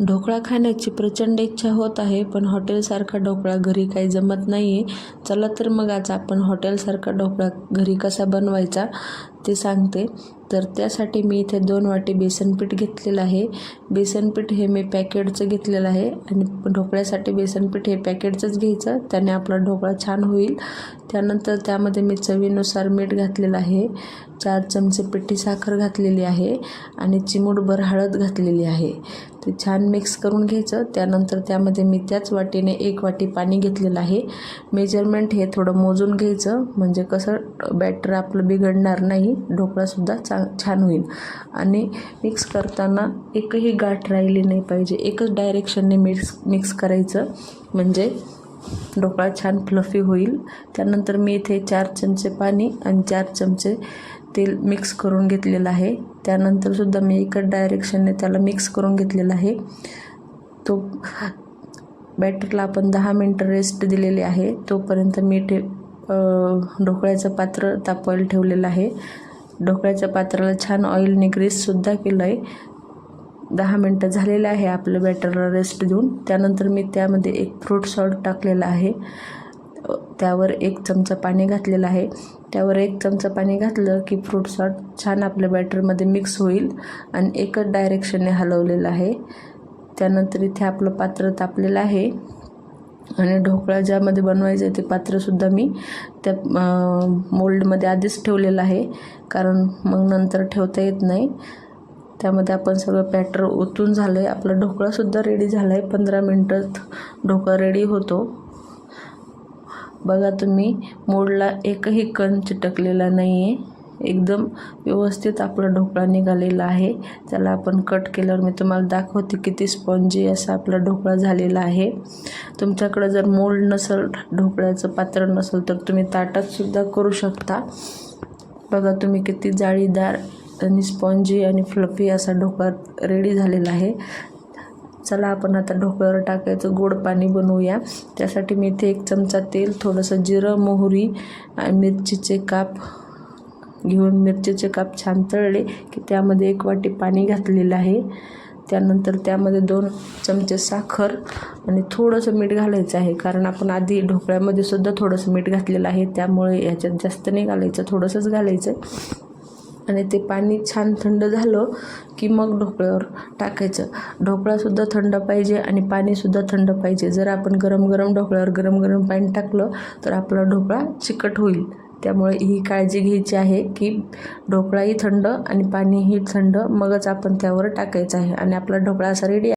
ढोकळा खाण्याची प्रचंड इच्छा होत आहे पण हॉटेलसारखा ढोकळा घरी काही जमत नाही आहे चला तर मग आज आपण हॉटेलसारखा ढोकळा घरी कसा बनवायचा ते सांगते. तर त्यासाठी मी इथे दोन वाटी बेसनपीठ घेतलेलं आहे. बेसनपीठ हे मी पॅकेटचं घेतलेलं आहे आणि ढोकळ्यासाठी बेसनपीठ हे पॅकेटचंच घ्यायचं. त्याने आपला ढोकळा छान होईल. त्यानंतर त्यामध्ये मी चवीनुसार मीठ घातलेलं आहे. चार चमचे पिठी साखर घातलेली आहे आणि चिमूटभर हळद घातलेली आहे. ते छान मिक्स करून घ्यायचं. त्यानंतर त्यामध्ये मी त्याच वाटीने एक वाटी पाणी घेतलेलं आहे. मेजरमेंट हे थोडं मोजून घ्यायचं. म्हणजे कसं बॅटर आपलं बिघडणार नाही. ढोकळासुद्धा छान होईल. आणि मिक्स करताना एकही गाठ राहिली नाही पाहिजे. एकच डायरेक्शनने मिक्स मिक्स करायचं. म्हणजे ढोकळा छान फ्लफी होईल. त्यानंतर मी इथे चार चमचे पाणी आणि चार चमचे तेल मिक्स करून घेतलेलं आहे. त्यानंतरसुद्धा मी एकच डायरेक्शनने त्याला मिक्स करून घेतलेला आहे. तो बॅटरला आपण दहा मिनटं रेस्ट दिलेली आहे. तोपर्यंत मी ठे ढोकळ्याचं पात्र तापवायला ठेवलेलं आहे. ढोकळ्याच्या पात्राला छान ऑइलने ग्रीससुद्धा केलं आहे दहा मिनटं झालेलं आहे आपलं बॅटरला रेस्ट देऊन. त्यानंतर मी त्यामध्ये एक फ्रूट सॉल्ट टाकलेला आहे. त्यावर एक चमचा पाणी घातलेलं आहे. त्यावर एक चमचा पाणी घातलं की फ्रूट सॉल्ट छान आपल्या बॅटरमध्ये मिक्स होईल आणि एकच डायरेक्शनने हलवलेलं आहे. त्यानंतर इथे आपलं पात्र तापलेलं आहे. आणि ढोकळा ज्यामध्ये बनवायचं आहे ते पात्रसुद्धा मी त्या मोल्डमध्ये आधीच ठेवलेलं आहे. कारण मग नंतर ठेवता येत नाही. त्यामध्ये आपण सगळं बॅटर ओतून झालं आहे आपला ढोकळासुद्धा रेडी झाला आहे पंधरा मिनटात ढोकळा रेडी होतो. बघा तुम्ही मोडला एकही कण चिटकलेला नाही आहे एकदम व्यवस्थित आपला ढोकळा निघालेला आहे. त्याला आपण कट केल्यावर मी तुम्हाला दाखवते किती स्पॉन्जी असा आपला ढोकळा झालेला आहे. तुमच्याकडं जर मोल्ड नसेल ढोकळ्याचं पात्र नसेल तर तुम्ही ताटातसुद्धा करू शकता. बघा तुम्ही किती जाळीदार आणि स्पॉन्जी आणि फ्लफी असा ढोकळा रेडी झालेला आहे. चला आपण आता ढोकळ्यावर टाकायचं गोड पाणी बनवूया. त्यासाठी मी इथे एक चमचा तेल थोडंसं जिरं मोहरी आणि मिरचीचे काप घेऊन मिरचीचे काप छान तळले की त्यामध्ये एक वाटी पाणी घातलेलं आहे. त्यानंतर त्यामध्ये दोन चमचे साखर आणि थोडंसं मीठ घालायचं आहे. कारण आपण आधी ढोकळ्यामध्ये सुद्धा थोडंसं मीठ घातलेलं आहे. त्यामुळे याच्यात जास्त नाही घालायचं थोडंसंच घालायचं. आणि ते पाणी छान थंड झालं की मग ढोकळ्यावर टाकायचं. ढोकळासुद्धा थंड पाहिजे आणि पाणीसुद्धा थंड पाहिजे. जर आपण गरम गरम ढोकळ्यावर गरम गरम पाणी टाकलं तर आपला ढोकळा चिकट होईल. त्यामुळे ही काळजी घ्यायची आहे की ढोकळाही थंड आणि पाणीही थंड. मगच आपण त्यावर टाकायचं आहे आणि आपला ढोकळा असा रेडी